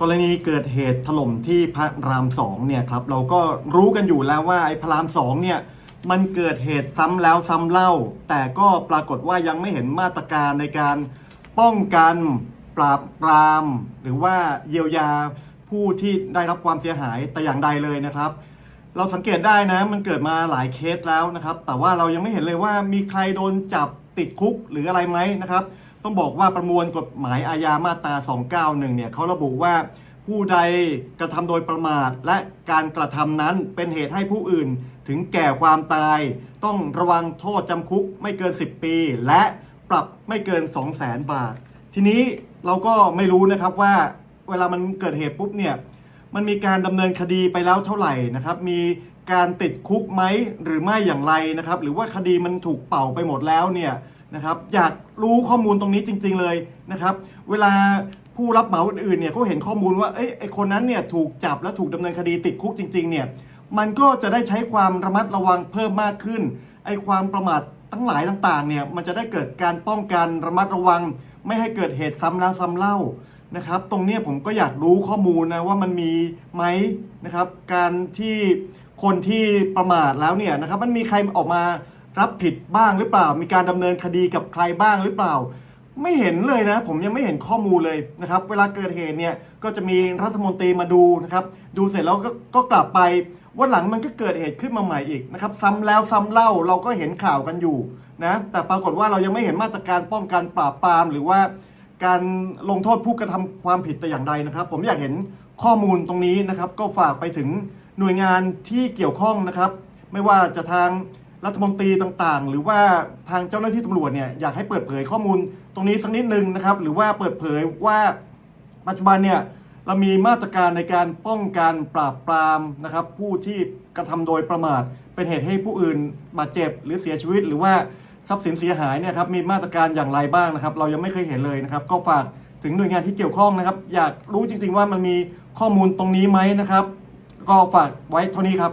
กรณีเกิดเหตุถล่มที่พระรามสองเนี่ยครับเราก็รู้กันอยู่แล้วว่าไอ้พระรามสองเนี่ยมันเกิดเหตุซ้ำแล้วซ้ำเล่า แต่ก็ปรากฏว่ายังไม่เห็นมาตรการในการป้องกันปราบปราม หรือว่าเยียวยาผู้ที่ได้รับความเสียหายแต่อย่างใดเลยนะครับ เราสังเกตได้นะมันเกิดมาหลายเคสแล้วนะครับ แต่ว่าเรายังไม่เห็นเลยว่ามีใครโดนจับติดคุกหรืออะไรไหมนะครับ ต้องบอกว่าประมวลกฎหมายอาญามาตรา 291 เนี่ยเขาระบุว่าผู้ใดกระทำโดยประมาท และการกระทำนั้นเป็นเหตุให้ผู้อื่นถึงแก่ความตาย ต้องระวังโทษจำคุกไม่เกิน 10 ปี และปรับไม่เกิน 2 0 0 0 0 0บาท ทีนี้เราก็ไม่รู้นะครับว่าเวลามันเกิดเหตุปุ๊บเนี่ยมันมีการดำเนินคดีไปแล้วเท่าไหร่นะครับ มีการติดคุกไหมหรือไม่อย่างไรนะครับ หรือว่าคดีมันถูกเป่าไปหมดแล้วเนี่ย นะครับอยากรู้ข้อมูลตรงนี้จริง ๆเลยนะครับ เวลาผู้รับเหมาอื่นๆเนี่ยเขาเห็นข้อมูลว่าเอ้ยไอคนนั้นเนี่ยถูกจับและถูกดำเนินคดีติดคุกจริง ๆ เนี่ยมันก็จะได้ใช้ความระมัดระวังเพิ่มมากขึ้นไอความประมาททั้งหลายต่างๆเนี่ยมันจะได้เกิดการป้องกันระมัดระวัง ไม่ให้เกิดเหตุซ้ำแล้วซ้ำเล่านะครับ ตรงนี้ผมก็อยากรู้ข้อมูลนะว่ามันมีไหมนะครับ การที่คนที่ประมาทแล้วเนี่ยนะครับ มันมีใครออกมา รับผิดบ้างหรือเปล่า มีการดำเนินคดีกับใครบ้างหรือเปล่า ไม่เห็นเลยนะ ผมยังไม่เห็นข้อมูลเลยนะครับ เวลาเกิดเหตุเนี่ยก็จะมีรัฐมนตรีมาดูนะครับ ดูเสร็จแล้วก็ก็กลับไปวันหลังมันก็เกิดเหตุขึ้นมาใหม่อีกนะครับ ซ้ำแล้วซ้ำเล่าเราก็เห็นข่าวกันอยู่นะแต่ปรากฏว่าเรายังไม่เห็นมาตรการป้องกันปราบปราม หรือว่าการลงโทษผู้กระทำความผิดแต่อย่างใดนะครับ ผมอยากเห็นข้อมูลตรงนี้นะครับ ก็ฝากไปถึงหน่วยงานที่เกี่ยวข้องนะครับ ไม่ว่าจะทาง รัฐมนตรีต่างๆ หรือว่าทางเจ้าหน้าที่ตำรวจเนี่ยอยากให้เปิดเผยข้อมูลตรงนี้สักนิดนึงนะครับ หรือว่าเปิดเผยว่าปัจจุบันเนี่ยเรามีมาตรการในการป้องกันปราบปรามนะครับ ผู้ที่กระทำโดยประมาท เป็นเหตุให้ผู้อื่นบาดเจ็บ หรือเสียชีวิต หรือว่าทรัพย์สินเสียหายเนี่ยครับมีมาตรการอย่างไรบ้างนะครับ เรายังไม่เคยเห็นเลยนะครับ ก็ฝากถึงหน่วยงานที่เกี่ยวข้องนะครับ อยากรู้จริงๆว่ามันมีข้อมูลตรงนี้ไหมนะครับ ก็ฝากไว้เท่านี้ครับ